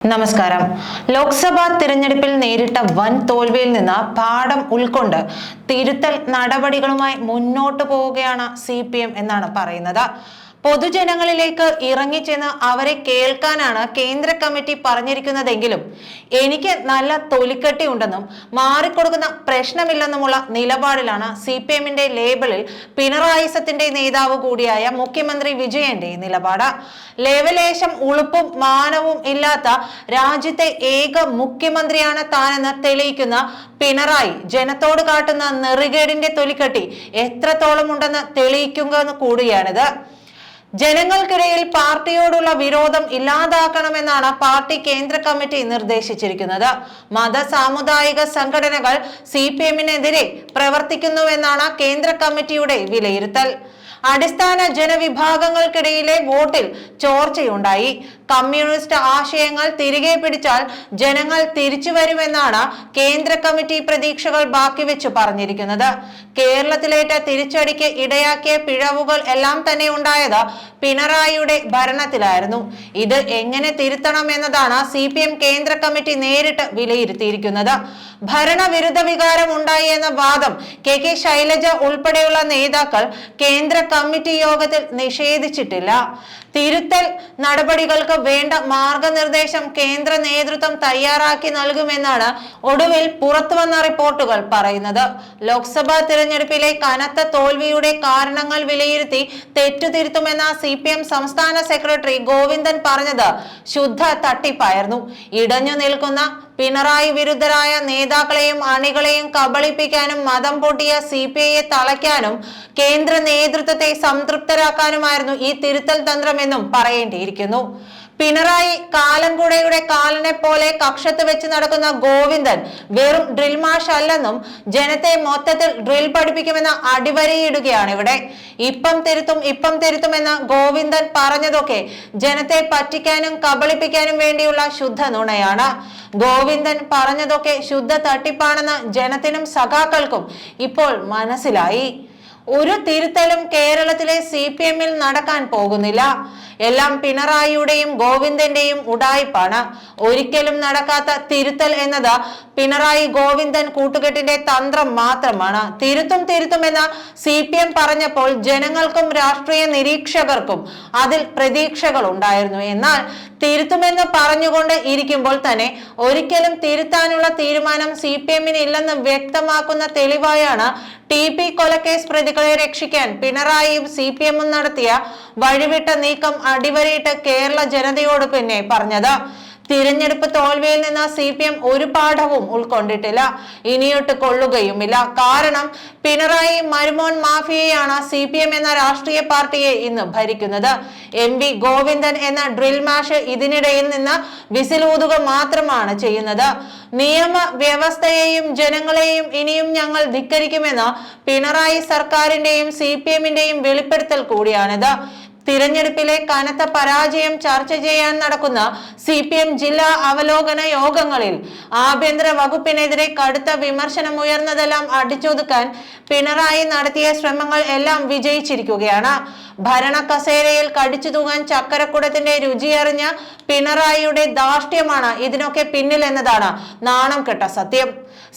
നമസ്കാരം. ലോക്സഭാ തിരഞ്ഞെടുപ്പിൽ നേരിട്ട വൻ തോൽവിയിൽ നിന്ന് പാഠം ഉൾക്കൊണ്ട് തിരുത്തൽ നടപടികളുമായി മുന്നോട്ട് പോവുകയാണ് സി എന്നാണ് പറയുന്നത്. പൊതുജനങ്ങളിലേക്ക് ഇറങ്ങിച്ചെന്ന് അവരെ കേൾക്കാനാണ് കേന്ദ്ര കമ്മിറ്റി പറഞ്ഞിരിക്കുന്നതെങ്കിലും എനിക്ക് നല്ല തൊലിക്കെട്ടി ഉണ്ടെന്നും മാറിക്കൊടുക്കുന്ന പ്രശ്നമില്ലെന്നുമുള്ള നിലപാടിലാണ് സി പി എമ്മിന്റെ ലേബിളിൽ പിണറായിസത്തിന്റെ നേതാവ് കൂടിയായ മുഖ്യമന്ത്രി വിജയന്റെ നിലപാട്. ലേവലേശം ഉളുപ്പും മാനവും ഇല്ലാത്ത രാജ്യത്തെ ഏക മുഖ്യമന്ത്രിയാണ് താനെന്ന് തെളിയിക്കുന്ന പിണറായി ജനത്തോട് കാട്ടുന്ന നെറികേടിന്റെ തൊലിക്കെട്ടി എത്രത്തോളം ഉണ്ടെന്ന് തെളിയിക്കുക കൂടിയാണിത്. ജനങ്ങൾക്കിടയിൽ പാർട്ടിയോടുള്ള വിരോധം ഇല്ലാതാക്കണമെന്നാണ് പാർട്ടി കേന്ദ്ര കമ്മിറ്റി നിർദ്ദേശിച്ചിരിക്കുന്നത്. മത സാമുദായിക സംഘടനകൾ സി പി എമ്മിനെതിരെ പ്രവർത്തിക്കുന്നുവെന്നാണ് കേന്ദ്ര കമ്മിറ്റിയുടെ വിലയിരുത്തൽ. അടിസ്ഥാന ജനവിഭാഗങ്ങൾക്കിടയിലെ വോട്ടിൽ ചോർച്ചയുണ്ടായി. കമ്മ്യൂണിസ്റ്റ് ആശയങ്ങൾ തിരികെ പിടിച്ചാൽ ജനങ്ങൾ തിരിച്ചു വരുമെന്നാണ് കേന്ദ്ര കമ്മിറ്റി പ്രതീക്ഷകൾ ബാക്കി വെച്ച് പറഞ്ഞിരിക്കുന്നത്. കേരളത്തിലേറ്റ തിരിച്ചടിക്ക് ഇടയാക്കിയ പിഴവുകൾ എല്ലാം തന്നെ ഉണ്ടായത് പിണറായിയുടെ ഭരണത്തിലായിരുന്നു. ഇത് എങ്ങനെ തിരുത്തണം എന്നതാണ് സി പി എം കേന്ദ്ര കമ്മിറ്റി നേരിട്ട് വിലയിരുത്തിയിരിക്കുന്നത്. ഭരണവിരുദ്ധ വികാരം ഉണ്ടായി എന്ന വാദം കെ കെ ശൈലജ ഉൾപ്പെടെയുള്ള നേതാക്കൾ കേന്ദ്ര കമ്മിറ്റി യോഗത്തിൽ നിഷേധിച്ചിട്ടില്ല. തിരുത്തൽ നടപടികൾക്ക് വേണ്ട മാർഗനിർദ്ദേശം കേന്ദ്ര നേതൃത്വം തയ്യാറാക്കി നൽകുമെന്നാണ് ഒടുവിൽ പുറത്തുവന്ന റിപ്പോർട്ടുകൾ പറയുന്നത്. ലോക്സഭാ തിരഞ്ഞെടുപ്പിലെ കനത്ത തോൽവിയുടെ കാരണങ്ങൾ വിലയിരുത്തി തെറ്റുതിരുത്തുമെന്ന സി പി എം സംസ്ഥാന സെക്രട്ടറി ഗോവിന്ദൻ പറഞ്ഞത് ശുദ്ധ തട്ടിപ്പായിരുന്നു. ഇടഞ്ഞു നിൽക്കുന്ന പിണറായി വിരുദ്ധരായ നേതാക്കളെയും അണികളെയും കബളിപ്പിക്കാനും മതം പൊട്ടിയ സി പി ഐയെ തളയ്ക്കാനും കേന്ദ്ര നേതൃത്വത്തെ സംതൃപ്തരാക്കാനുമായിരുന്നു ഈ തിരുത്തൽ തന്ത്രമെന്നും പറയേണ്ടിയിരിക്കുന്നു. പിണറായി കാലൻകുടയുടെ കാലനെ പോലെ കക്ഷത്ത് വെച്ച് നടക്കുന്ന ഗോവിന്ദൻ വെറും ഡ്രിൽ മാഷ് അല്ലെന്നും ജനത്തെ മൊത്തത്തിൽ ഡ്രിൽ പഠിപ്പിക്കുമെന്ന അടിവരയിടുകയാണ് ഇവിടെ. ഇപ്പം തിരുത്തും ഇപ്പം തിരുത്തുമെന്ന് ഗോവിന്ദൻ പറഞ്ഞതൊക്കെ ജനത്തെ പറ്റിക്കാനും കബളിപ്പിക്കാനും വേണ്ടിയുള്ള ശുദ്ധ നുണയാണ്. ഗോവിന്ദൻ പറഞ്ഞതൊക്കെ ശുദ്ധ തട്ടിപ്പാണെന്ന് ജനത്തിനും സഖാക്കൾക്കും ഇപ്പോൾ മനസ്സിലായി. ഒരു തിരുത്തലും കേരളത്തിലെ സി പി എമ്മിൽ നടക്കാൻ പോകുന്നില്ല. എല്ലാം പിണറായിയുടെയും ഗോവിന്ദന്റെയും ഉടായ്പാണ്. ഒരിക്കലും നടക്കാത്ത തിരുത്തൽ എന്നത് പിണറായി ഗോവിന്ദൻ കൂട്ടുകെട്ടിന്റെ തന്ത്രം മാത്രമാണ്. തിരുത്തും തിരുത്തുമെന്ന് സി പി എം പറഞ്ഞപ്പോൾ ജനങ്ങൾക്കും രാഷ്ട്രീയ നിരീക്ഷകർക്കും അതിൽ പ്രതീക്ഷകൾ ഉണ്ടായിരുന്നു. എന്നാൽ തിരുത്തുമെന്ന് പറഞ്ഞുകൊണ്ട് ഇരിക്കുമ്പോൾ തന്നെ ഒരിക്കലും തിരുത്താനുള്ള തീരുമാനം സി പി എമ്മിന് ഇല്ലെന്ന് വ്യക്തമാക്കുന്ന തെളിവായാണ് ടി പി കൊലക്കേസ് പ്രതികളെ രക്ഷിക്കാൻ പിണറായിയും സി പി എമ്മും നടത്തിയ വഴിവിട്ട നീക്കം അടിവരയിട്ട് കേരള ജനതയോട് പിന്നെ പറഞ്ഞത്. തിരഞ്ഞെടുപ്പ് തോൽവിയിൽ നിന്ന് സി പി എം ഒരു പാഠവും ഉൾക്കൊണ്ടിട്ടില്ല. ഇനിയൊട്ട് കൊള്ളുകയുമില്ല. കാരണം പിണറായി മരുമോൻ മാഫിയയാണ് സി പി എം എന്ന രാഷ്ട്രീയ പാർട്ടിയെ ഇന്ന് ഭരിക്കുന്നത്. എം വി ഗോവിന്ദൻ എന്ന ഡ്രിൽ മാഷ് ഇതിനിടയിൽ നിന്ന് വിസിലൂതുക മാത്രമാണ് ചെയ്യുന്നത്. നിയമ വ്യവസ്ഥയെയും ജനങ്ങളെയും ഇനിയും ഞങ്ങൾ ധിക്കരിക്കുമെന്ന് പിണറായി സർക്കാരിന്റെയും സി പി എമ്മിന്റെയും വെളിപ്പെടുത്തൽ കൂടിയാണിത്. തിരഞ്ഞെടുപ്പിലെ കനത്ത പരാജയം ചർച്ച ചെയ്യാൻ നടക്കുന്ന സി പി എം ജില്ലാ അവലോകന യോഗങ്ങളിൽ ആഭ്യന്തര വകുപ്പിനെതിരെ കടുത്ത വിമർശനം ഉയർന്നതെല്ലാം അടിച്ചൊതുക്കാൻ പിണറായി നടത്തിയ ശ്രമങ്ങൾ എല്ലാം വിജയിച്ചിരിക്കുകയാണ്. ഭരണ കസേരയിൽ കടിച്ചു തൂങ്ങാൻ ചക്കരക്കുടത്തിന്റെ രുചിയറിഞ്ഞ പിണറായിയുടെ ധാർഷ്ട്യമാണ് ഇതിനൊക്കെ പിന്നിൽ എന്നതാണ് നാണം കെട്ട സത്യം.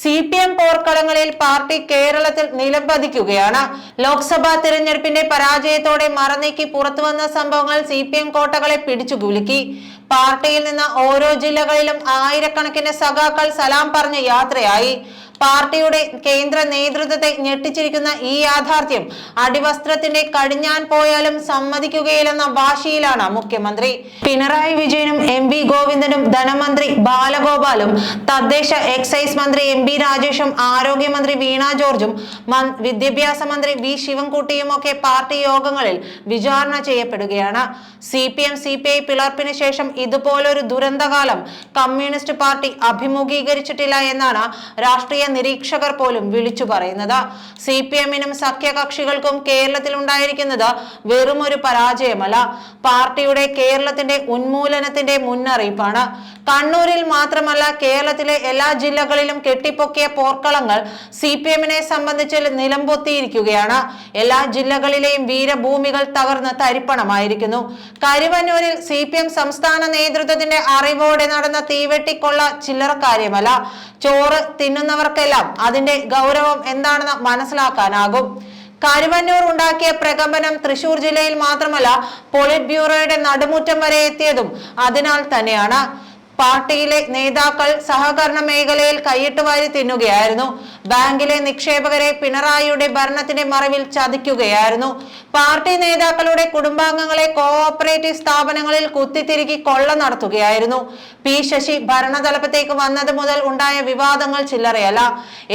സി പി എം പോർക്കളങ്ങളിൽ പാർട്ടി കേരളത്തിൽ നിലംപതിക്കുകയാണ്. ലോക്സഭാ തിരഞ്ഞെടുപ്പിന്റെ പരാജയത്തോടെ മറനീക്കി പുറത്തുവന്ന സംഭവങ്ങൾ സി പി എം കോട്ടകളെ പിടിച്ചു കുലുക്കി. പാർട്ടിയിൽ നിന്ന് ഓരോ ജില്ലകളിലും ആയിരക്കണക്കിന് സഖാക്കൾ സലാം പറഞ്ഞ് യാത്രയായി. പാർട്ടിയുടെ കേന്ദ്ര നേതൃത്വത്തെ ഞെട്ടിച്ചിരിക്കുന്ന ഈ യാഥാർത്ഥ്യം. അടിവസ്ത്രത്തിന്റെ കടിഞ്ഞാൻ പോയാലും സമ്മതിക്കുകയില്ലെന്ന വാശിയിലാണ് മുഖ്യമന്ത്രി. പിണറായി വിജയനും എം വി ഗോവിന്ദനും ധനമന്ത്രി ബാലഗോപാലും തദ്ദേശ എക്സൈസ് മന്ത്രി എം ബി രാജേഷും ആരോഗ്യമന്ത്രി വീണ ജോർജും വിദ്യാഭ്യാസ മന്ത്രി വി ശിവൻകുട്ടിയും ഒക്കെ പാർട്ടി യോഗങ്ങളിൽ വിചാരണ ചെയ്യപ്പെടുകയാണ്. C P M C P I പിളർപ്പിന് ശേഷം ഇതുപോലൊരു ദുരന്തകാലം കമ്മ്യൂണിസ്റ്റ് പാർട്ടി അഭിമുഖീകരിച്ചിട്ടില്ല എന്നാണ് രാഷ്ട്രീയ രാഷ്ട്രീയ നിരീക്ഷകർ പോലും വിളിച്ചു പറയുന്നത്. സി പി എമ്മിനും സഖ്യകക്ഷികൾക്കും കേരളത്തിൽ ഉണ്ടായിരിക്കുന്നത് വെറും ഒരു പരാജയമല്ല. പാർട്ടിയുടെ കേരളത്തിന്റെ ഉന്മൂലനത്തിന്റെ മുന്നറിയിപ്പാണ്. കണ്ണൂരിൽ മാത്രമല്ല കേരളത്തിലെ എല്ലാ ജില്ലകളിലും കെട്ടിപ്പൊക്കിയ പോർക്കളങ്ങൾ സി പി എമ്മിനെ സംബന്ധിച്ച് നിലംപൊത്തിയിരിക്കുകയാണ്. എല്ലാ ജില്ലകളിലെയും വീരഭൂമികൾ തകർന്ന് തരിപ്പണമായിരിക്കുന്നു. കരുവന്നൂരിൽ സി പി എം സംസ്ഥാന നേതൃത്വത്തിന്റെ അറിവോടെ നടന്ന തീവെട്ടിക്കൊള്ള ചില്ലറ കാര്യമല്ല. ചോറ് തിന്നുന്നവർക്കെല്ലാം അതിന്റെ ഗൗരവം എന്താണെന്ന് മനസ്സിലാക്കാനാകും. കരുവന്നൂർ ഉണ്ടാക്കിയ പ്രകമ്പനം തൃശൂർ ജില്ലയിൽ മാത്രമല്ല പോളിറ്റ് ബ്യൂറോയുടെ നടുമുറ്റം വരെ എത്തിയതും അതിനാൽ തന്നെയാണ്. പാർട്ടിയിലെ നേതാക്കൾ സഹകരണ മേഖലയിൽ കൈയിട്ട് വാരി തിന്നുകയായിരുന്നു. ബാങ്കിലെ നിക്ഷേപകരെ പിണറായിയുടെ ഭരണത്തിന്റെ മറവിൽ ചതിക്കുകയായിരുന്നു. പാർട്ടി നേതാക്കളുടെ കുടുംബാംഗങ്ങളെ കോഓപ്പറേറ്റീവ് സ്ഥാപനങ്ങളിൽ കുത്തിത്തിരുകി കൊള്ള നടത്തുകയായിരുന്നു. പി ശശി ഭരണതലപ്പത്തേക്ക് വന്നത് മുതൽ ഉണ്ടായ വിവാദങ്ങൾ ചില്ലറയല്ല.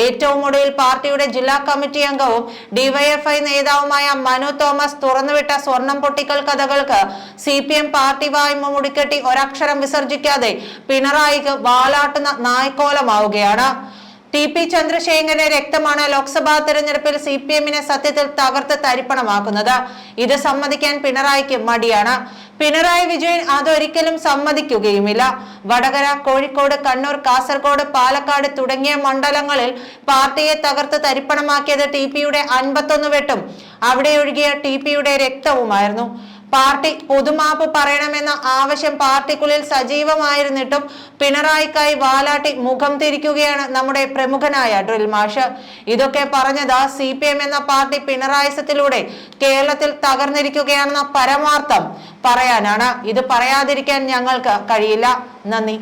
ഏറ്റവും ഒടുവിൽ പാർട്ടിയുടെ ജില്ലാ കമ്മിറ്റി അംഗവും ഡിവൈഎഫ്ഐ നേതാവുമായ മനു തോമസ് തുറന്നുവിട്ട സ്വർണം പൊട്ടിക്കൽ കഥകൾക്ക് സി പാർട്ടി വായ്മ മുടിക്കെട്ടി ഒരക്ഷരം വിസർജിക്കാതെ പിണറായിക്ക് വാലാട്ടുന്ന നായ്ക്കോലമാവുകയാണ്. ടി പി ചന്ദ്രശേഖരന്റെ രക്തമാണ് ലോക്സഭാ തെരഞ്ഞെടുപ്പിൽ സി പി എമ്മിനെ സത്യത്തിൽ തകർത്ത് തരിപ്പണമാക്കുന്നത്. ഇത് സമ്മതിക്കാൻ പിണറായിക്ക് മടിയാണ്. പിണറായി വിജയൻ അതൊരിക്കലും സമ്മതിക്കുകയുമില്ല. വടകര കോഴിക്കോട് കണ്ണൂർ കാസർഗോഡ് പാലക്കാട് തുടങ്ങിയ മണ്ഡലങ്ങളിൽ പാർട്ടിയെ തകർത്ത് തരിപ്പണമാക്കിയത് ടി പിയുടെ അൻപത്തൊന്ന് വെട്ടും. അവിടെ ഒഴുകിയ ടി പിയുടെ രക്തവുമായിരുന്നു. പാർട്ടി പൊതുമാപ്പ് പറയണമെന്ന ആവശ്യം പാർട്ടിക്കുള്ളിൽ സജീവമായിരുന്നിട്ടും പിണറായിക്കായി വാലാട്ടി മുഖം തിരിക്കുകയാണ് നമ്മുടെ പ്രമുഖനായ ഡ്രിൽ മാഷ്. ഇതൊക്കെ പറഞ്ഞത് സി പി എം എന്ന പാർട്ടി പിണറായിസത്തിലൂടെ കേരളത്തിൽ തകർന്നിരിക്കുകയാണെന്ന പരമാർത്ഥം പറയാനാണ്. ഇത് പറയാതിരിക്കാൻ ഞങ്ങൾക്ക് കഴിയില്ല. നന്ദി.